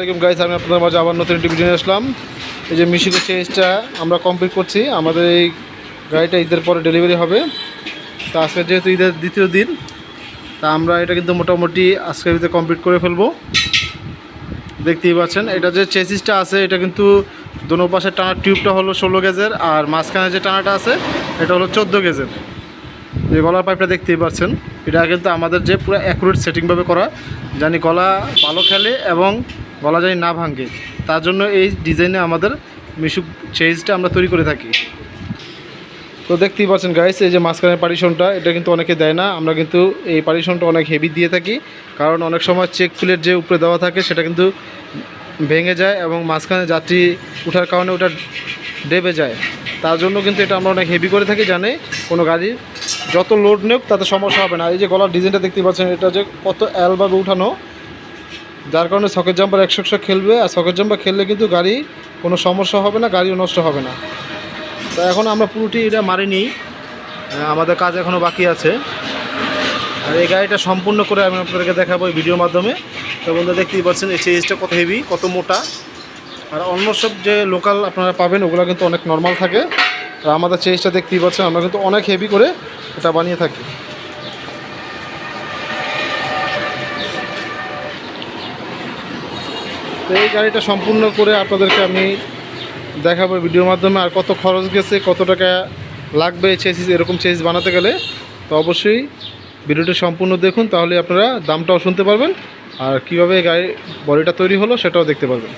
আসসালামাইকুম গাইস আমি আপনাদের মাঝে আবার নতুন একটি ভিডিও নিয়ে আসলাম। এই যে মিশিকের চেঞ্জটা আমরা কমপ্লিট করছি, আমাদের এই গাড়িটা ঈদের পরে ডেলিভারি হবে। তা আজকে যেহেতু ঈদের দ্বিতীয় দিন, তা আমরা এটা কিন্তু মোটামুটি আজকের ভিতরে কমপ্লিট করে ফেলব। দেখতেই পাচ্ছেন, এটা যে চেসিসটা আছে, এটা কিন্তু দোনো পাশের টানার টিউবটা হলো ষোলো গেজের আর মাঝখানে যে টানাটা আছে, এটা হলো চোদ্দ গেজের যে গলার পাইপটা দেখতেই পাচ্ছেন, এটা কিন্তু আমাদের যে পুরো অ্যাকুরেট সেটিংভাবে করা, জানি গলা ভালো খেলে এবং গলা জানি না ভাঙে। তার জন্য এই ডিজাইনে আমাদের মিশুক চেইজটা আমরা তৈরি করে থাকি। তো দেখতেই পাচ্ছেন গাইস এই যে মাঝখানের পারিশনটা এটা কিন্তু অনেকে দেয় না। আমরা কিন্তু এই পারিশনটা অনেক হেভি দিয়ে থাকি। কারণ অনেক সময় চেক ফুলের যে উপরে দেওয়া থাকে, সেটা কিন্তু ভেঙে যায় এবং মাঝখানে যাত্রী উঠার কারণে ওটা ডেবে যায়। তার জন্য কিন্তু এটা আমরা অনেক হেভি করে থাকি, জানে কোনো গাড়ির যত লোড নেক তাতে সমস্যা হবে না। এই যে গলার ডিজাইনটা দেখতে পাচ্ছেন, এটা যে কত অ্যালভাবে উঠানো। যার কারণে সকেট জাম্পার একশো একশো খেলবে আর সকেট জাম্পার খেললে কিন্তু গাড়ি কোনো সমস্যা হবে না গাড়িও নষ্ট হবে না। তো এখন আমরা পুরোটি এটা মারিনি আহ, আমাদের কাজ এখনও বাকি আছে। আর এই গাড়িটা সম্পূর্ণ করে আমি আপনাদেরকে দেখাবো এই ভিডিওর মাধ্যমে। তো বন্ধু দেখতেই পাচ্ছেন এই চেজটা কত হেভি কত মোটা। আর অন্য সব যে লোকাল আপনারা পাবেন ওগুলো কিন্তু অনেক নর্মাল থাকে। আর আমাদের চেজটা দেখতেই পাচ্ছেন আমরা কিন্তু অনেক হেভি করে এটা বানিয়ে থাকি। তো এই গাড়িটা সম্পূর্ণ করে আপনাদেরকে আমি দেখাবো ভিডিওর মাধ্যমে। আর কত খরচ গেছে, কত টাকা লাগবে চেসিস এরকম চেসিস বানাতে গেলে, তো অবশ্যই ভিডিওটি সম্পূর্ণ দেখুন, তাহলে আপনারা দামটাও শুনতে পারবেন। আর কীভাবে গাড়ি, বডিটা তৈরি হলো সেটাও দেখতে পারবেন।